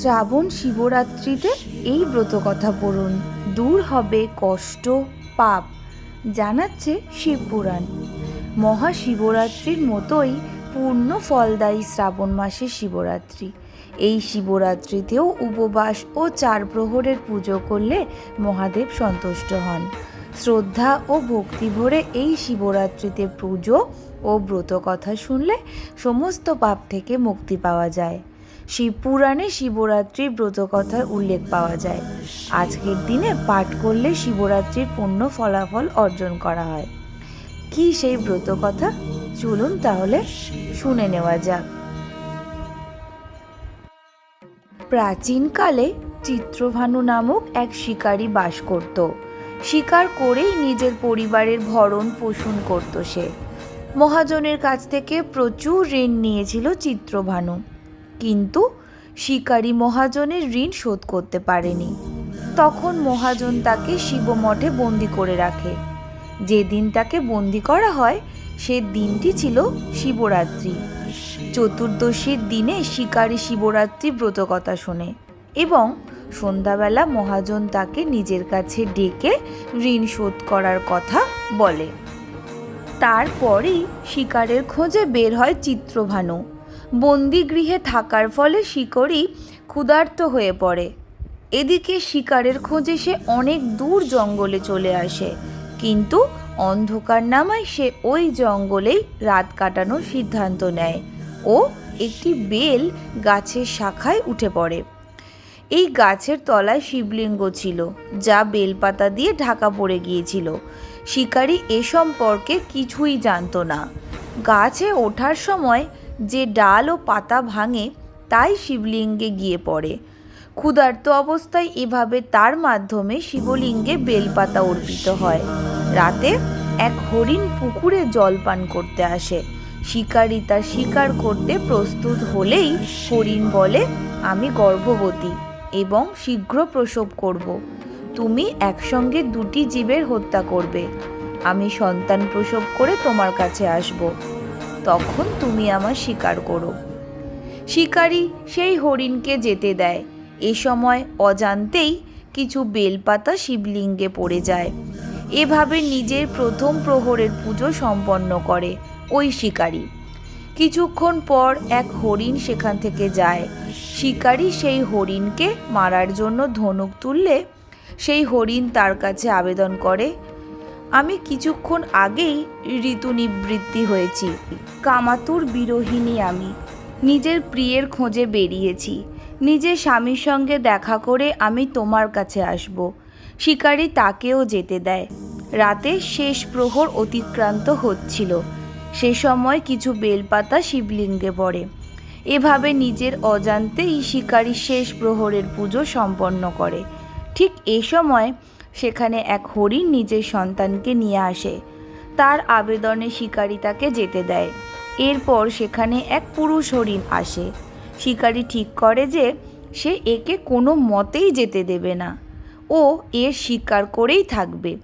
শ্রাবণ শিবরাত্রিতে এই ব্রত কথা পড়ুন। দূর হবে কষ্ট, পাপ, জানাচ্ছে শিবপুরাণ। মহাশিবরাত্রির মতোই পূর্ণ ফলদায়ী শ্রাবণ মাসে শিবরাত্রি। এই শিবরাত্রিতেও উপবাস ও চার প্রহরের পুজো করলে মহাদেব সন্তুষ্ট হন। শ্রদ্ধা ও ভক্তি ভরে এই শিবরাত্রিতে পুজো ও ব্রত কথা শুনলে সমস্ত পাপ থেকে মুক্তি পাওয়া যায়। শিবপুরাণে শিবরাত্রির ব্রতকথার উল্লেখ পাওয়া যায়। আজকের দিনে পাঠ করলে শিবরাত্রির পূর্ণ ফলাফল অর্জন করা হয়। কি সেই ব্রতকথা? চলুন তাহলে শুনে নেওয়া যাক। প্রাচীনকালে চিত্রভানু নামক এক শিকারী বাস করত। শিকার করেই নিজের পরিবারের ভরণ পোষণ করত সে। মহাজনের কাছ থেকে প্রচুর ঋণ নিয়েছিল চিত্রভানু। কিন্তু শিকারী মহাজনের ঋণ শোধ করতে পারেনি। তখন মহাজন তাকে শিবমঠে বন্দি করে রাখে। যেদিন তাকে বন্দি করা হয়, সে দিনটি ছিল শিবরাত্রি। চতুর্দশীর দিনে শিকারী শিবরাত্রি ব্রতকথা শোনে এবং সন্ধ্যাবেলা মহাজন তাকে নিজের কাছে ডেকে ঋণ শোধ করার কথা বলে। তারপরেই শিকারের খোঁজে বের হয় চিত্রভানু। বন্দিগৃহে থাকার ফলে শিকড়ি ক্ষুধার্ত হয়ে পড়ে। এদিকে শিকারের খোঁজে সে অনেক দূর জঙ্গলে চলে আসে, কিন্তু অন্ধকার নামায় সে ওই জঙ্গলেই রাত কাটানোর সিদ্ধান্ত নেয় ও একটি বেল গাছের শাখায় উঠে পড়ে। এই গাছের তলায় শিবলিঙ্গ ছিল, যা বেলপাতা দিয়ে ঢাকা পড়ে গিয়েছিল। শিকারী এ সম্পর্কে কিছুই জানতো না। গাছে ওঠার সময় যে ডাল ও পাতা ভাঙে, তাই শিবলিঙ্গে গিয়ে পড়ে। ক্ষুধার্ত অবস্থায় এভাবে তার মাধ্যমে শিবলিঙ্গে বেলপাতা অর্পিত হয়। রাতে এক হরিণ পুকুরে জল পান করতে আসে। শিকারী তার শিকার করতে প্রস্তুত হলেই হরিণ বলে, আমি গর্ভবতী এবং শীঘ্র প্রসব করব। তুমি একসঙ্গে দুটি জীবের হত্যা করবে। আমি সন্তান প্রসব করে তোমার কাছে আসব। তখন তুমি আমার শিকার করো। শিকারী সেই হরিণকে যেতে দেয়। এ সময় অজান্তেই কিছু বেলপাতা শিবলিঙ্গে পড়ে যায়। এভাবে নিজের প্রথম প্রহরের পুজো সম্পন্ন করে ওই শিকারী। কিছুক্ষণ পর এক হরিণ সেখান থেকে যায়। শিকারী সেই হরিণকে মারার জন্য ধনুক তুললে সেই হরিণ তার কাছে আবেদন করে আমি কিছুক্ষণ আগেই ঋতু নিবৃত্তি হয়েছি। কামাতুর বিরোহিনী আমি। নিজের প্রিয়ের খোঁজে বেরিয়েছি। নিজের স্বামীর সঙ্গে দেখা করে আমি তোমার কাছে আসব। শিকারী তাকেও যেতে দেয়। রাতে শেষ প্রহর অতিক্রান্ত হচ্ছিল। সে সময় কিছু বেলপাতা শিবলিঙ্গে পড়ে। এভাবে নিজের অজান্তেই শিকারী শেষ প্রহরের পুজো সম্পন্ন করে। ঠিক এ সময় সেখানে এক হরিণ নিজের সন্তানকে নিয়ে আসে। তার আবেদনে শিকারী তাকে যেতে দেয়। এরপর সেখানে এক পুরুষ হরিণ আসে। শিকারী ঠিক করে যে সে একে কোনো মতেই যেতে দেবে না। ও এর শিকার করেই থাকবে।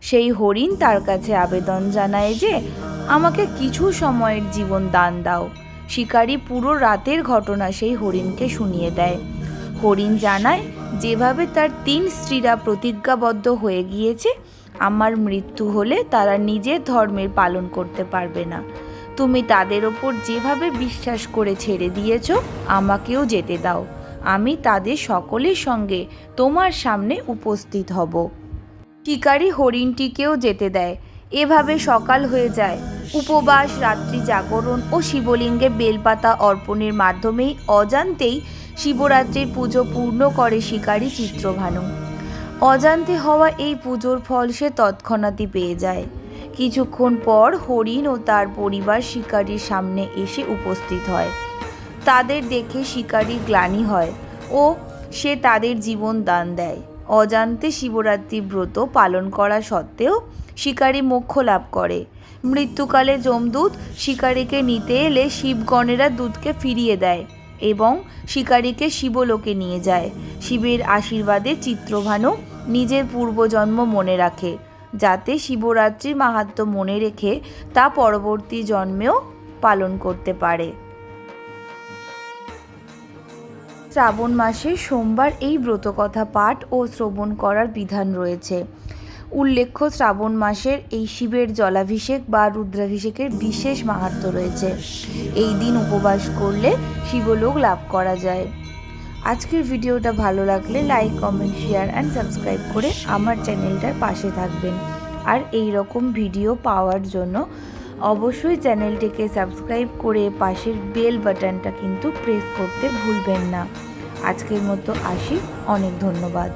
সেই হরিণ তার কাছে আবেদন জানায় যে, আমাকে কিছু সময়ের জীবন দান দাও। শিকারী পুরো রাতের ঘটনা সেই হরিণকে শুনিয়ে দেয়। হরিণ জানায় যেভাবে তার তিন স্ত্রীরা প্রতিজ্ঞাবদ্ধ হয়ে গিয়েছে, আমার মৃত্যু হলে তারা নিজের ধর্মের পালন করতে পারবে না। তুমি তাদের ওপর যেভাবে বিশ্বাস করে ছেড়ে দিয়েছ, আমাকেও যেতে দাও। আমি তাদের সকলের সঙ্গে তোমার সামনে উপস্থিত হব। শিকারী হরিণটিকেও যেতে দেয়। এভাবে সকাল হয়ে যায়। উপবাস, রাত্রি জাগরণ ও শিবলিঙ্গে বেলপাতা অর্পণের মাধ্যমেই অজান্তেই শিবরাত্রির পুজো পূর্ণ করে শিকারী চিত্রভানু। অজান্তে হওয়া এই পুজোর ফল সে তৎক্ষণাৎই পেয়ে যায়। কিছুক্ষণ পর হরিণ ও তার পরিবার শিকারীর সামনে এসে উপস্থিত হয়। তাদের দেখে শিকারী গ্লানি হয় ও সে তাদের জীবন দান দেয়। অজান্তে শিবরাত্রি ব্রত পালন করা সত্ত্বেও শিকারী মোক্ষ লাভ করে। মৃত্যুকালে যমদূত শিকারীকে নিতে এলে শিবগণেরা দূতকে ফিরিয়ে দেয়। এবং শিকারীকে শিবলোকে নিয়ে যায়। শিবের আশীর্বাদে চিত্রভানু নিজের পূর্বজন্ম মনে রাখে, যাতে শিবরাত্রির মাহাত্ম্য মনে রেখে তা পরবর্তী জন্মেও পালন করতে পারে। শ্রাবণ মাসে সোমবার এই ব্রতকথা পাঠ ও শ্রবণ করার বিধান রয়েছে। উল্লেখ্য, শ্রাবণ মাসের এই শিবের জলাভিষেক বা রুদ্রাভিষেকের বিশেষ মাহাত্ম্য রয়েছে। এই দিন উপবাস করলে শিবলোক লাভ করা যায়। আজকের ভিডিওটা ভালো লাগলে like comment share and subscribe করে আমার চ্যানেলটার পাশে থাকবেন। আর এই রকম ভিডিও পাওয়ার জন্য অবশ্যই চ্যানেলটিকে সাবস্ক্রাইব করে পাশের বেল বাটনটা কিন্তু প্রেস করতে ভুলবেন না। আজকের মতো আসি। অনেক ধন্যবাদ।